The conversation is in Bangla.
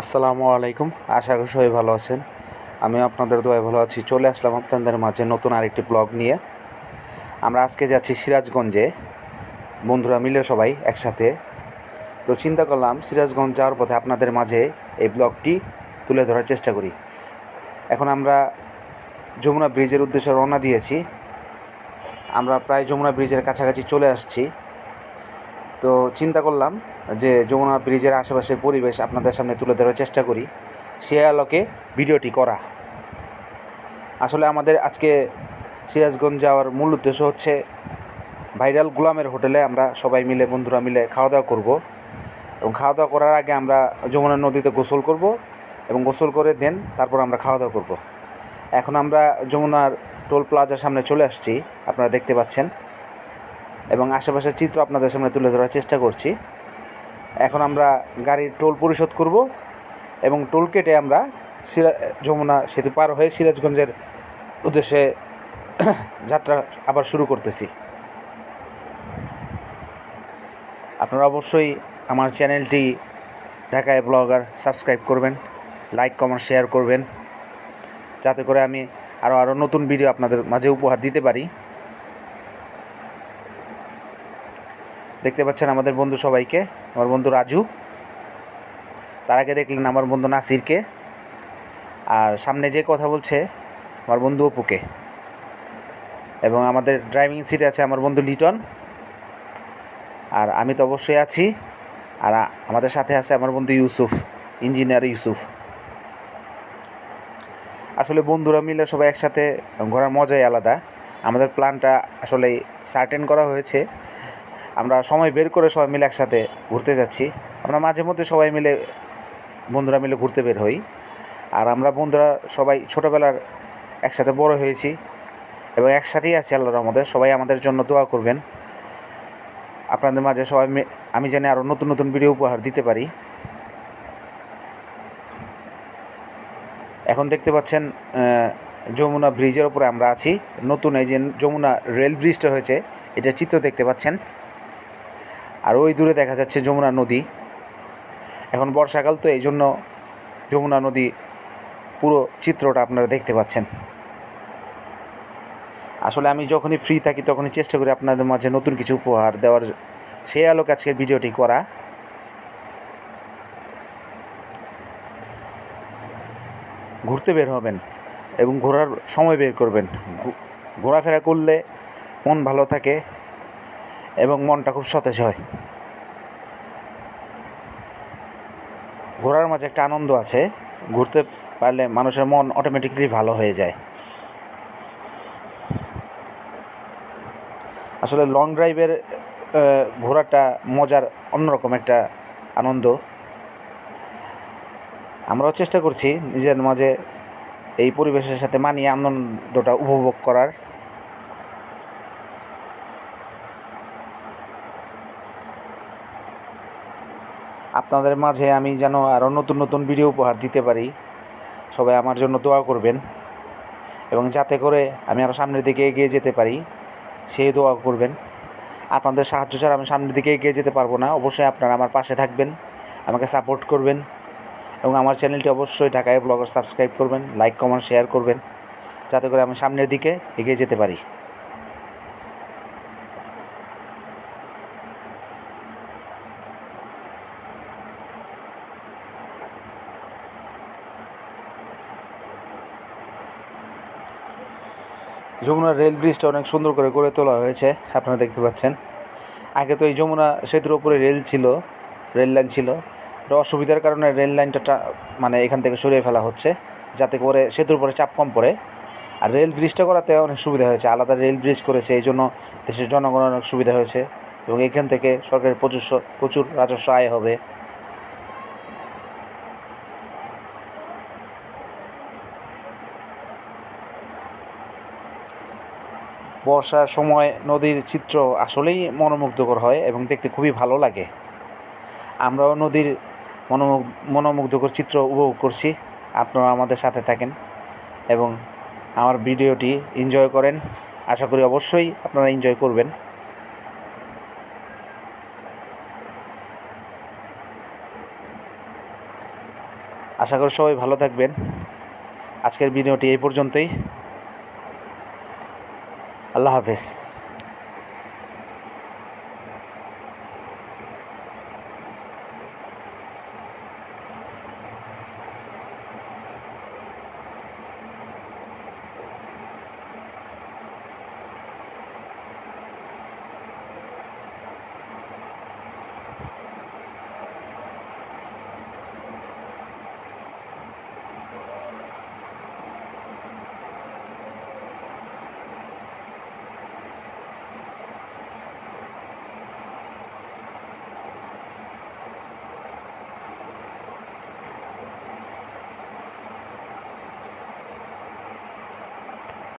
আসসালামু আলাইকুম। আশা করি সবাই ভালো আছেন। আমি আপনাদের দোয়ায় ভালো আছি। চলে আসলাম আপনাদের মাঝে নতুন আরেকটি ব্লগ নিয়ে। আমরা আজকে যাচ্ছি সিরাজগঞ্জে। বন্ধুরা মিলে সবাই একসাথে। তো চিন্তা করলাম সিরাজগঞ্জ যাওয়ার পথে আপনাদের মাঝে এই ব্লগটি তুলে ধরার চেষ্টা করি। এখন আমরা যমুনা ব্রিজের উদ্দেশ্যে রওনা দিয়েছি। আমরা প্রায় যমুনা ব্রিজের কাছাকাছি চলে আসছি। তো চিন্তা করলাম যে যমুনা ব্রিজের আশেপাশের পরিবেশ আপনাদের সামনে তুলে ধরার চেষ্টা করি। সে আলোকে ভিডিওটি করা। আসলে আমাদের আজকে সিরাজগঞ্জ যাওয়ার মূল উদ্দেশ্য হচ্ছে ভাইরাল গোলামের হোটেলে আমরা সবাই মিলে, বন্ধুরা মিলে খাওয়া দাওয়া করব। এবং খাওয়া দাওয়া করার আগে আমরা যমুনা নদীতে গোসল করব এবং গোসল করে দেন তারপর আমরা খাওয়া দাওয়া করব। এখন আমরা যমুনার টোল প্লাজার সামনে চলে আসছি, আপনারা দেখতে পাচ্ছেন। এবং আশেপাশের চিত্র আপনাদের সামনে তুলে ধরার চেষ্টা করছি। এখন আমরা গাড়ির টোল পরিশোধ করব এবং টোল কেটে আমরা সিরা, যমুনা সেতু পার হয়ে সিরাজগঞ্জের উদ্দেশ্যে যাত্রা আবার শুরু করতেছি। আপনারা অবশ্যই আমার চ্যানেলটি ঢাকায় ব্লগার সাবস্ক্রাইব করবেন, লাইক, কমেন্ট, শেয়ার করবেন, যাতে করে আমি আরও আরও নতুন ভিডিও আপনাদের মাঝে উপহার দিতে পারি। দেখতে পাচ্ছেন আমাদের বন্ধু সবাইকে, আমার বন্ধু রাজু। তার আগে দেখলেন আমার বন্ধু নাসিরকে। আর সামনে যে কথা বলছে, আমার বন্ধু অপুকে। এবং আমাদের ড্রাইভিং সিটে আছে আমার বন্ধু লিটন। আর আমি তো অবশ্যই আছি। আর আমাদের সাথে আছে আমার বন্ধু ইউসুফ, ইঞ্জিনিয়ার ইউসুফ। আসলে বন্ধুরা মিলে সবাই একসাথে ঘোরার মজাই আলাদা। আমাদের প্ল্যানটা আসলে সার্টেন করা হয়েছে। আমরা সময় বের করে সবাই মিলে একসাথে ঘুরতে যাচ্ছি। আমরা মাঝে মধ্যে সবাই মিলে বন্ধুরা মিলে ঘুরতে বের হই। আর আমরা বন্ধুরা সবাই ছোটোবেলার একসাথে বড় হয়েছি এবং একসাথেই আছি আল্লাহর আমাদের সবাই আমাদের জন্য দোয়া করবেন। আপনাদের মাঝে সবাই আমি জানি আরও নতুন নতুন ভিডিও উপহার দিতে পারি। এখন দেখতে পাচ্ছেন যমুনা ব্রিজের ওপরে আমরা আছি। নতুন এই যে যমুনা রেল ব্রিজটা হয়েছে, এটা চিত্র দেখতে পাচ্ছেন। আর ওই দূরে দেখা যাচ্ছে যমুনা নদী। এখন বর্ষাকাল, তো এই জন্য যমুনা নদী পুরো চিত্রটা আপনারা দেখতে পাচ্ছেন। আসলে আমি যখনই ফ্রি থাকি, তখনই চেষ্টা করি আপনাদের মাঝে নতুন কিছু উপহার দেওয়ার সেই আলোকে আজকের ভিডিওটি করা। ঘুরতে বের হবেন এবং ঘোরার সময় বের করবেন। ঘোরাফেরা করলে মন ভালো থাকে। এবং মনটা খুব সতেজ হয়। ঘোরার মাঝে একটা আনন্দ আছে, ঘুরতে পারলে মানুষের মন অটোমেটিকলি ভালো হয়ে যায়। আসলে লং ড্রাইভের ঘোরাটা মজার অন্যরকম একটা আনন্দ। আমরাও চেষ্টা করছি নিজের মাঝে এই পরিবেশের সাথে মানিয়ে আনন্দটা উপভোগ করার। আপনাদের মাঝে আমি যেন আরও নতুন নতুন ভিডিও উপহার দিতে পারি। সবাই আমার জন্য দোয়া করবেন। এবং যাতে করে আমি আরও সামনের দিকে এগিয়ে যেতে পারি সেই দোয়া করবেন। আপনাদের সাহায্য ছাড়া আমি সামনের দিকে এগিয়ে যেতে পারব না। অবশ্যই আপনারা আমার পাশে থাকবেন, আমাকে সাপোর্ট করবেন। এবং আমার চ্যানেলটি অবশ্যই ঢাকায় ব্লগার সাবস্ক্রাইব করবেন লাইক কমেন্ট শেয়ার করবেন। যাতে করে আমি সামনের দিকে এগিয়ে যেতে পারি। যমুনা রেল ব্রিজটা অনেক সুন্দর করে গড়ে তোলা হয়েছে, আপনারা দেখতে পাচ্ছেন। আগে তো এই যমুনা সেতুর ওপরে রেল ছিল রেল লাইন ছিল। এটা অসুবিধার কারণে রেল লাইনটা মানে এখান থেকে সরিয়ে ফেলা হচ্ছে, যাতে করে সেতুর উপরে চাপ কম পড়ে। আর রেল ব্রিজটা করাতে অনেক সুবিধা হয়েছে, আলাদা রেল ব্রিজ করেছে, এই জন্য দেশের জনগণের অনেক সুবিধা হয়েছে। এবং এখান থেকে সরকারের প্রচুর প্রচুর রাজস্ব আয় হবে। বর্ষার সময় নদীর চিত্র আসলেই মনোমুগ্ধকর হয় এবং দেখতে খুবই ভালো লাগে। আমরাও নদীর মনোমুগ, মনোমুগ্ধকর চিত্র উপভোগ করছি। আপনারা আমাদের সাথে থাকেন এবং আমার ভিডিওটি এনজয় করেন। আশা করি অবশ্যই আপনারা এনজয় করবেন। আশা করি সবাই ভালো থাকবেন। আজকের ভিডিওটি এই পর্যন্তই। আল্লাহ হাফেজ